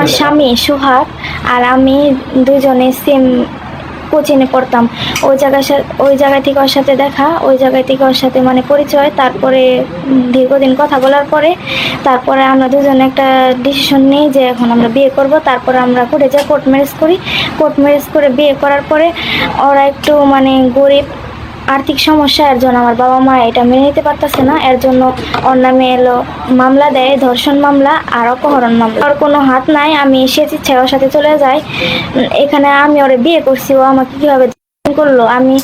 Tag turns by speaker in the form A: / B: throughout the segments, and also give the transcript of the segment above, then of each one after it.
A: আমার স্বামী সোহাগ আর আমি দুজনে সেম কোচিনে পড়তাম। ওই জায়গার ওই জায়গা থেকে ওর সাথে দেখা, ওই জায়গা থেকে ওর সাথে মানে পরিচয়, তারপরে দীর্ঘদিন কথা বলার পরে, তারপরে আমরা দুজনে একটা ডিসিশন নিই যে এখন আমরা বিয়ে করব, তারপরে আমরা কোর্টে যাই কোর্ট ম্যারেজ করি। কোর্ট ম্যারেজ করে বিয়ে করার পরে ওরা একটু মানে গরিব আর্থিক সমস্যা, এর জন্য আমার বাবা মা এটা মেনে নিতে পারতেছে না। এর জন্য ওর নামে এলো, মামলা দেয়, ধর্ষণ মামলা আর অপহরণ মামলা। ওর কোনো হাত নাই, আমি সে ইচ্ছায় ওর সাথে চলে যাই। এখানে আমি ওরে বিয়ে করছি, ও আমাকে কীভাবে করল? আমি,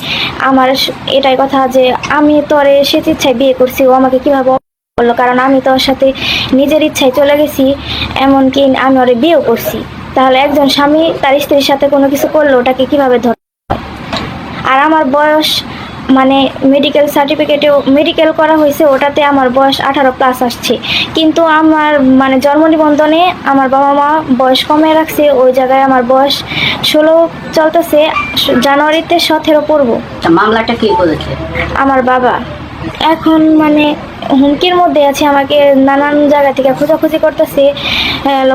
A: আমার এটাই কথা যে আমি তোরে সে ইচ্ছায় বিয়ে করছি, ও আমাকে কীভাবে বলল কারণ আমি তো ওর সাথে নিজের ইচ্ছায় চলে গেছি, এমনকি আমি ওরে বিয়েও করছি। তাহলে একজন স্বামী তার স্ত্রীর সাথে কোনো কিছু করল, ওটাকে কীভাবে ধর আর আমার বয়স মানে মেডিকেল সার্টিফিকেটে মেডিকেল করা হয়েছে ওটাতে আমার বয়স আঠারো প্লাস আসছে। কিন্তু আমার মানে জন্ম নিবন্ধনে আমার বাবা মা বয়স কমে রাখছে ওই জায়গায় আমার বয়স ষোলো চলতেছে জানুয়ারিতে সতেরো পড়ব।
B: মামলাটা কে করেছে?
A: আমার বাবা। এখন মানে হুমকির মধ্যে আছে, আমাকে নানান জায়গা থেকে খোঁজাখুঁজি করতেছে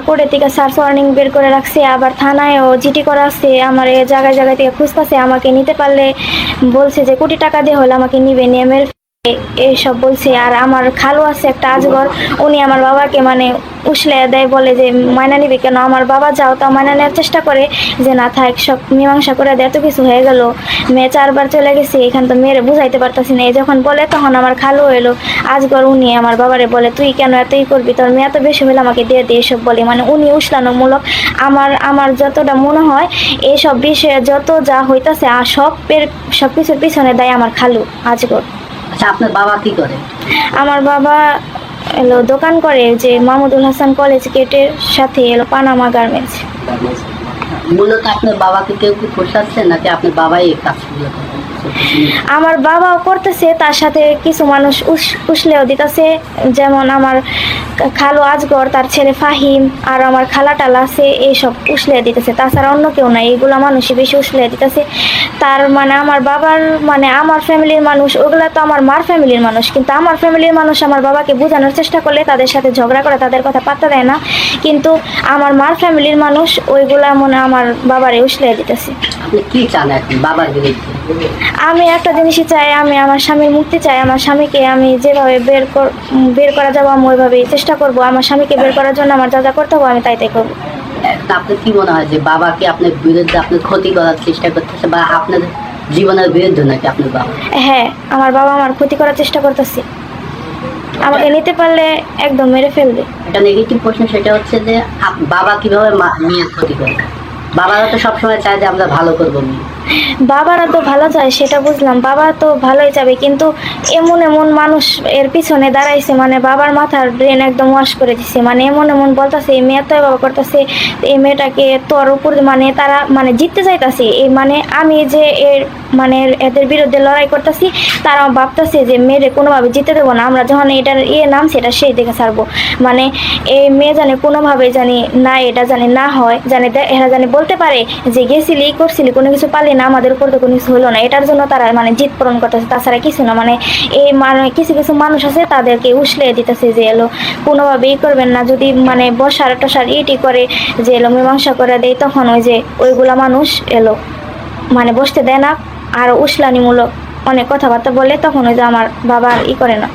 A: কোর্টের থেকে সার্চ ওয়ার্নিং বের করে রাখছে, আবার থানায়ও জিটি করা আছে, আমার জায়গায় জায়গা থেকে খুঁজতেছে, আমাকে নিতে পারলে বলছে যে কোটি টাকা দিয়ে হলে আমাকে নিবে, নিয়ে এইসব বলছে। আর আমার খালু আছে একটা আজগর, উনি আমার বাবাকে মানে উসলে দেয়, বলে যে মায়না নিবে কেন? আমার বাবা যাও তা মায়না নেওয়ার চেষ্টা করে। যে, না থাক, সব মীমাংসা করে দেয় এত কিছু হয়ে গেল। মেয়ে চারবার চলে গেছে, এখান তো মেয়েরে বুঝাইতে পারতাছি না। এই যখন বলে, তখন আমার খালু এলো আজগর উনি আমার বাবারে বলে, তুই কেন এতই করবি? তোর মেয়ে এত বেশি হলে আমাকে দিয়ে দিয়ে এসব বলে। মানে উনি উসলানোমূলক আমার আমার যতটা মনে হয় এইসব বিষয়ে যত যা হইতাছে আর সবের সব কিছুর পিছনে দেয় আমার খালু, আজগর।
B: আচ্ছা আপনার বাবা কি করে
A: আমার বাবা এলো দোকান করে যে মাহমুদুল হাসান কলেজ গেটের সাথে এলো পানামা গার্মেন্টস
B: মূলত আপনার বাবাকে কেউ কি পোষাচ্ছে নাকি আপনার বাবাই এই কাজগুলো করে?
A: আমার বাবাও করতেছে, তার সাথে কিছু মানুষ উস, উসলেও দিতেছে। যেমন আমার খালো আজগর, তার ছেলে ফাহিম, আর আমার খালা টালা আছে এইসব উসলে দিতেছে। তাছাড়া অন্য কেউ নাই এইগুলা মানুষই বেশি উসলে দিতেছে। তার মানে আমার বাবার মানে আমার ফ্যামিলির মানুষ, ওগুলা তো আমার মার ফ্যামিলির মানুষ। কিন্তু আমার ফ্যামিলির মানুষ আমার বাবাকে বোঝানোর চেষ্টা করলে তাদের সাথে ঝগড়া করে তাদের কথা পাত্তা দেয় না। কিন্তু আমার মার ফ্যামিলির মানুষ, ওইগুলা মনে আমার বাবারে উসলে দিতেছে। আমি একটা জিনিসই চাই আমি আমার স্বামীর মুক্তি চাই আমার স্বামীকে আমি যেভাবে বের কর- বের করা যাব আমি ওইভাবেই চেষ্টা করব। আমার স্বামীকে বের করার জন্য আমার যা যা করতে হবে আমি তাই তাই করব।
B: আপনার কি মনে হয় যে বাবাকে আপনার বিরুদ্ধে আপনার ক্ষতি করার চেষ্টা করতেছে বা আপনার জীবনের বিরুদ্ধে নাকি আপনার বাবা?
A: হ্যাঁ আমার বাবা আমার ক্ষতি করার চেষ্টা করতেছে। আমাকে নিতে পারলে একদম মেরে ফেলবে।
B: একটা নেগেটিভ প্রশ্ন সেটা হচ্ছে যে বাবা কীভাবে মেয়ের ক্ষতি করে? বাবারা তো সবসময় চায় যে আমরা ভালো করব মেয়ে।
A: বাবারা তো ভালো চায়, সেটা বুঝলাম। বাবা তো ভালোই যাবে কিন্তু এমন এমন মানুষ এর পিছনে দাঁড়াইছে মানে বাবার মাথার ব্রেন একদম ওয়াশ করে দিছে। মানে এমন এমন বলতাছে, এই মেয়ে তো বাবা করতেছে, এই মেয়েটাকে তোর উপর মানে তারা মানে জিততে চাইতাছে। এই মানে আমি যে এর মানে এদের বিরুদ্ধে লড়াই করতেছি তারা ভাবতেছে যে মেয়েরে কোনোভাবে জিতে দেবো না। আমরা যখন এটার ইয়ে নাম, সেটা সেই দেখে ছাড়বো। মানে এই মেয়ে জানে কোনোভাবে জানি না, এটা জানি না হয়, জানে এরা জানি বলতে পারে যে গেছিলি, করছিলি, কোনো কিছু পারলি না। আমাদের উপর তো কোনো কিছু হলো না। এটার জন্য তারা মানে জিত পূরণ করতেছে। তাছাড়া কিছু না মানে এই মানে কিছু কিছু মানুষ আছে তাদেরকে উসলে দিতেছে যে এলো কোনোভাবে ই করবেন না। যদি মানে বসার টসার ইটি করে যে এলো, মীমাংসা করে দেয়, তখন ওই যে ওইগুলা মানুষ এলো। মানে বসতে দেয় না, আর উসলানিমূলক অনেক কথাবার্তা বলে, তখন ওই যে আমার বাবা ই করে না।